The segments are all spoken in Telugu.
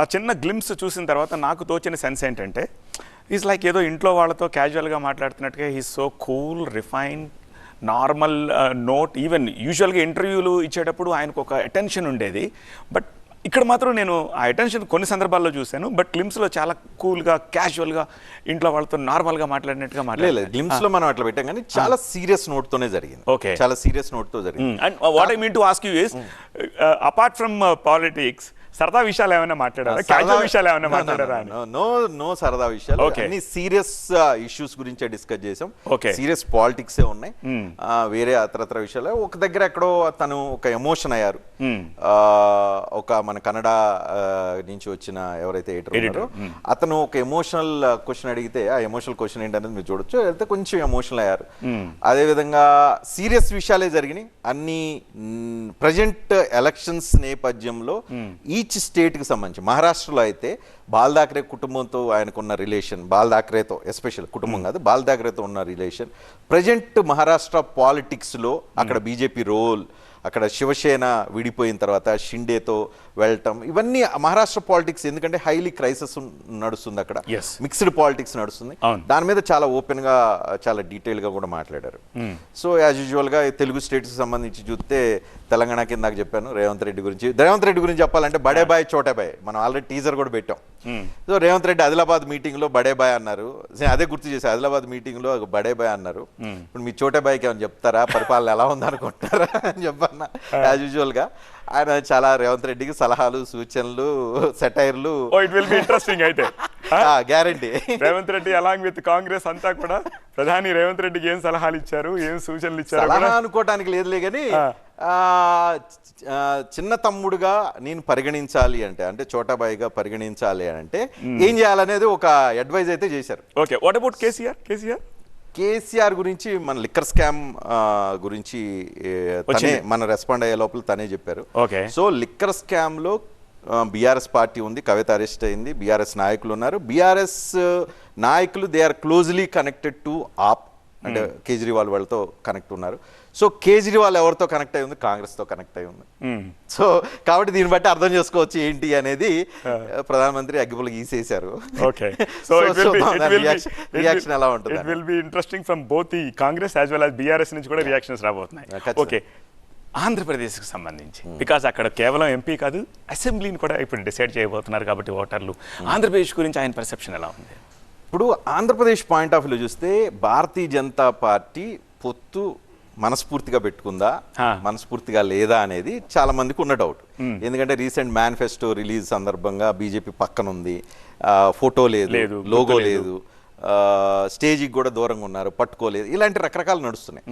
ఆ చిన్న గ్లిమ్స్ చూసిన తర్వాత నాకు తోచిన సెన్స్ ఏంటంటే ఈజ్ లైక్ ఏదో ఇంట్లో వాళ్ళతో క్యాజువల్గా మాట్లాడుతున్నట్టుగా he's so cool refine normal note even యూజువల్గా ఇంటర్వ్యూలు ఇచ్చేటప్పుడు ఆయనకు ఒక అటెన్షన్ ఉండేది. బట్ ఇక్కడ మాత్రం నేను ఆ అటెన్షన్ కొన్ని సందర్భాల్లో చూశాను బట్ క్లిమ్స్లో చాలా కూల్గా క్యాజువల్గా ఇంట్లో వాళ్ళతో నార్మల్గా మాట్లాడినట్టుగా లేదు మాట్లాడలేదు గ్లిమ్స్లో మనం అట్లా పెట్టాం కానీ చాలా సీరియస్ నోట్ తోనే జరిగింది. Okay. చాలా సీరియస్ నోట్తో జరిగింది. And what I mean to ask you is apart from politics సరదా విషయాలు ఏమైనా మాట్లాడారా? క్యాజువల్ విషయాలు ఏమైనా మాట్లాడారా నో నో సరదా విషయాలు. అన్ని సీరియస్ ఇష్యూస్ గురించే డిస్కస్ చేసాం. సీరియస్ పాలిటిక్స్ ఏ ఉన్నాయి వేరే అతరతర విషయాలు. ఒక దగ్గర ఎక్కడో తను ఒక ఎమోషన్ అయ్యారు. ఒక మన కన్నడ నుంచి వచ్చిన ఎవరైతే ఎడిటర్ ఉన్నారో అతను ఒక ఎమోషనల్ క్వశ్చన్ అడిగితే ఆ ఎమోషనల్ క్వశ్చన్ ఏంటనేది మీరు చూడొచ్చు. అయితే కొంచెం ఎమోషనల్ అయ్యారు. అదే విధంగా సీరియస్ విషయాలే జరిగినాయి. అన్ని ప్రజెంట్ ఎలక్షన్స్ నేపథ్యంలో ఈచ్ స్టేట్కి సంబంధించి మహారాష్ట్రలో అయితే బాల్ థాకరే కుటుంబంతో ఆయనకున్న రిలేషన్ బాల్ థాకరేతో ఎస్పెషల్ కుటుంబం కాదు బాల్ థాకరేతో ఉన్న రిలేషన్ ప్రజెంట్ మహారాష్ట్ర పాలిటిక్స్లో అక్కడ బీజేపీ రోల్ అక్కడ శివసేన విడిపోయిన తర్వాత షిండేతో వెళ్ళటం ఇవన్నీ మహారాష్ట్ర పాలిటిక్స్ ఎందుకంటే హైలీ క్రైసిస్ నడుస్తుంది అక్కడ. Yes. మిక్స్డ్ పాలిటిక్స్ నడుస్తుంది. దాని మీద చాలా ఓపెన్గా చాలా డీటెయిల్గా కూడా మాట్లాడారు. సో యాజ్ యూజువల్గా ఈ తెలుగు స్టేట్స్ సంబంధించి చూస్తే తెలంగాణ కింద నాకు చెప్పాను రేవంత్ రెడ్డి గురించి. రేవంత్ రెడ్డి గురించి చెప్పాలంటే బడే బాయ్ చోటే బాయ్. మనం ఆల్రెడీ టీజర్ కూడా పెట్టాం. సో రేవంత్ రెడ్డి ఆదిలాబాద్ మీటింగ్లో బడే బాయ్ అన్నారు. నేను అదే గుర్తు చేసి ఆదిలాబాద్ మీటింగ్లో బడే బాయ్ అన్నారు. ఇప్పుడు మీ చోటే బాయ్కి ఏమైనా చెప్తారా? పరిపాలన ఎలా ఉంది అనుకుంటారా అని చెప్పన్న యాజ్ యూజువల్గా ఆయన చాలా రేవంత్ రెడ్డికి సలహాలు సూచనలు సెటైర్లు. ఇట్ విల్ బి ఇంట్రెస్టింగ్ అయితే. Guarantee Revanth Reddy along with Congress అంతా కూడా ప్రధాని రేవంత్ రెడ్డికి ఏం సలహాలు ఇచ్చారు? ఏం సూచనలు ఇచ్చారు? సలహా అనుకోవటానికి లేదులే కానీ చిన్న తమ్ముడుగా నేను పరిగణించాలి అంటే అంటే చోటాబాయిగా పరిగణించాలి అని అంటే ఏం చేయాలనేది ఒక అడ్వైజ్ అయితే చేశారు. Okay what about KCR KCR KCR గురించి మన లిక్కర్ స్కామ్ గురించి తనే. మన రెస్పాండ్ అయ్యే లోపల తనే చెప్పారు. Okay. సో లిక్కర్ స్కామ్లో బీఆర్ఎస్ పార్టీ ఉంది కవిత అరెస్ట్ అయింది బీఆర్ఎస్ నాయకులు ఉన్నారు. బీఆర్ఎస్ నాయకులు they are closely connected to AAP అంటే కేజ్రీవాల్ వాళ్ళతో కనెక్ట్ ఉన్నారు. సో కేజ్రీవాల్ ఎవరితో కనెక్ట్ అయి ఉంది? కాంగ్రెస్తో కనెక్ట్ అయి ఉంది. సో కాబట్టి దీన్ని బట్టి అర్థం చేసుకోవచ్చు ఏంటి అనేది ప్రధానమంత్రి అగ్గిపులు గీసేశారు. reaction ఎలా ఉంటుంది it will be interesting from both ఈ Congress as well as BRS నుంచి కూడా రియాక్షన్స్ రాబోతున్నాయి. ఓకే ఆంధ్రప్రదేశ్కి సంబంధించి. బికాజ్ అక్కడ కేవలం ఎంపీ కాదు అసెంబ్లీని కూడా ఇప్పుడు డిసైడ్ చేయబోతున్నారు కాబట్టి ఓటర్లు. ఆంధ్రప్రదేశ్ గురించి ఆయన పర్సెప్షన్ ఎలా ఉంది? ఇప్పుడు ఆంధ్రప్రదేశ్ పాయింట్ ఆఫ్ వ్యూ చూస్తే భారతీయ జనతా పార్టీ పొత్తు మనస్ఫూర్తిగా పెట్టుకుందా. మనస్ఫూర్తిగా లేదా అనేది చాలా మందికి ఉన్న డౌట్. ఎందుకంటే రీసెంట్ మేనిఫెస్టో రిలీజ్ సందర్భంగా బీజేపీ పక్కన ఉంది ఫోటో లేదు లోగో లేదు. స్టేజ్కి కూడా దూరంగా ఉన్నారు పట్టుకోలేదు ఇలాంటి రకరకాలు నడుస్తున్నాయి.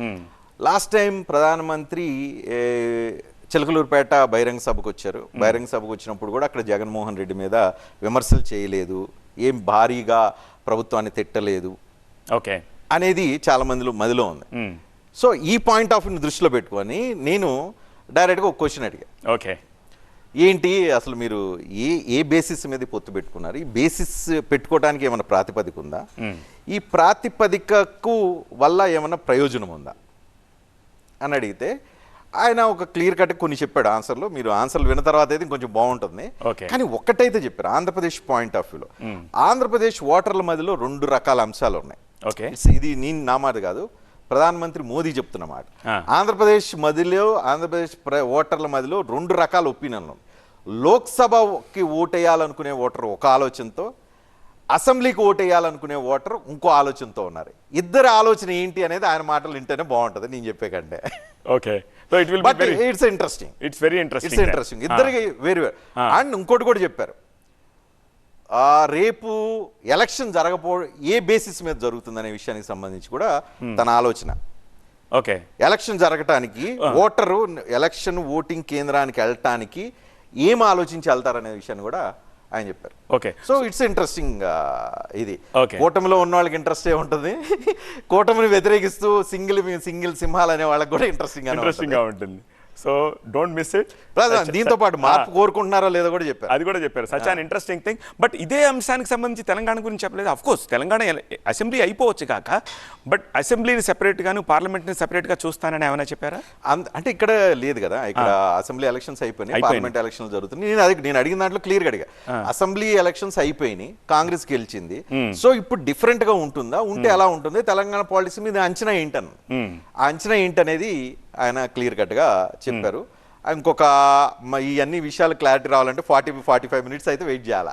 లాస్ట్ టైం ప్రధానమంత్రి చిలకలూరుపేట బహిరంగ సభకు వచ్చారు. బహిరంగ సభకు వచ్చినప్పుడు కూడా అక్కడ జగన్మోహన్ రెడ్డి మీద విమర్శలు చేయలేదు. ఏం భారీగా ప్రభుత్వాన్ని తిట్టలేదు ఓకే. అనేది చాలా మందిలో మదిలో ఉంది. Hmm. సో ఈ పాయింట్ ఆఫ్ వ్యూని దృష్టిలో పెట్టుకొని నేను డైరెక్ట్గా ఒక క్వశ్చన్ అడిగా. ఓకే. ఏంటి? అసలు మీరు ఏ ఏ బేసిస్ మీద పొత్తు పెట్టుకున్నారు? ఈ బేసిస్ పెట్టుకోవడానికి ఏమైనా ప్రాతిపదిక ఉందా? ఈ ప్రాతిపదికకు వల్ల ఏమైనా ప్రయోజనం ఉందా? అని అడిగితే ఆయన ఒక క్లియర్ కట్ కొన్ని చెప్పాడు ఆన్సర్లో. మీరు ఆన్సర్లు విన్న తర్వాత అయితే కొంచెం బాగుంటుంది. కానీ ఒక్కటైతే చెప్పారు ఆంధ్రప్రదేశ్ పాయింట్ ఆఫ్ వ్యూలో ఆంధ్రప్రదేశ్ ఓటర్ల మధ్యలో రెండు రకాల అంశాలు ఉన్నాయి. ఇది నేను నా మాట కాదు. ప్రధానమంత్రి మోదీ చెప్తున్న మాట. ఆంధ్రప్రదేశ్ మధ్యలో ఆంధ్రప్రదేశ్ ప్ర- ఓటర్ల మధ్యలో రెండు రకాల ఒపీనియన్లు. లోక్సభకి ఓటేయాలనుకునే ఓటర్ ఒక ఆలోచనతో అసెంబ్లీకి ఓటేయాలనుకునే ఓటర్ ఇంకో ఆలోచనతో ఉన్నారు. ఇద్దరు ఆలోచన ఏంటి అనేది ఆయన మాటలు వింటేనే బాగుంటుంది నేను చెప్పే కంటే. Okay so it will but it's interesting it's very it's interesting interesting ఇద్దరికి వేరు వేరు Ah. అండ్ ఇంకోటి కూడా చెప్పారు. ఆ, రేపు ఎలక్షన్ జరగపో ఏ బేసిస్ మీద జరుగుతుందనే విషయానికి సంబంధించి కూడా తన ఆలోచన. ఓకే ఎలక్షన్ జరగటానికి ఓటరు ఎలక్షన్ ఓటింగ్ కేంద్రానికి వెళ్ళటానికి ఏం ఆలోచించి వెళ్తారనే విషయాన్ని కూడా ఆయన చెప్పారు. ఓకే. సో ఇట్స్ ఇంట్రెస్టింగ్ ఇది. కూటమిలో ఉన్న వాళ్ళకి ఇంట్రెస్ట్ ఏ ఉంటుంది. కూటమిని వ్యతిరేకిస్తూ సింగిల్ సింగిల్ సింహాలు అనే వాళ్ళకి కూడా ఇంట్రెస్టింగ్ ఇంట్రెస్టింగ్గా ఉంటుంది. సో డోంట్ మిస్ ఇట్ దీంతో పాటు మార్పు కోరుకుంటున్నారో లేదో కూడా చెప్పారు. అది కూడా చెప్పారు. Such an interesting thing but ఇదే అంశానికి సంబంధించి తెలంగాణ గురించి చెప్పలేదు. అఫ్ కోర్స్ తెలంగాణ అసెంబ్లీ అయిపోవచ్చు కాక బట్ అసెంబ్లీని సెపరేట్ గాను పార్లమెంట్ని సెపరేట్గా చూస్తానని ఏమైనా చెప్పారా? అంటే ఇక్కడ లేదు కదా. ఇక్కడ అసెంబ్లీ ఎలక్షన్స్ అయిపోయినాయి. పార్లమెంట్ ఎలక్షన్స్ జరుగుతున్నాయి. నేను అది నేను అడిగిన దాంట్లో క్లియర్గా అడిగా అసెంబ్లీ ఎలక్షన్స్ అయిపోయినాయి. కాంగ్రెస్ గెలిచింది. సో ఇప్పుడు డిఫరెంట్గా ఉంటుందా? ఉంటే ఎలా ఉంటుంది? తెలంగాణ పాలసీ మీద అంచనా ఏంటని ఆ అంచనా ఏంటనేది ఆయన క్లియర్ కట్గా చెప్పారు ఇంకొక మ- ఈ అన్ని విషయాలు క్లారిటీ రావాలంటే ఫార్టీ ఫార్టీ ఫైవ్ మినిట్స్ అయితే వెయిట్ చేయాలి?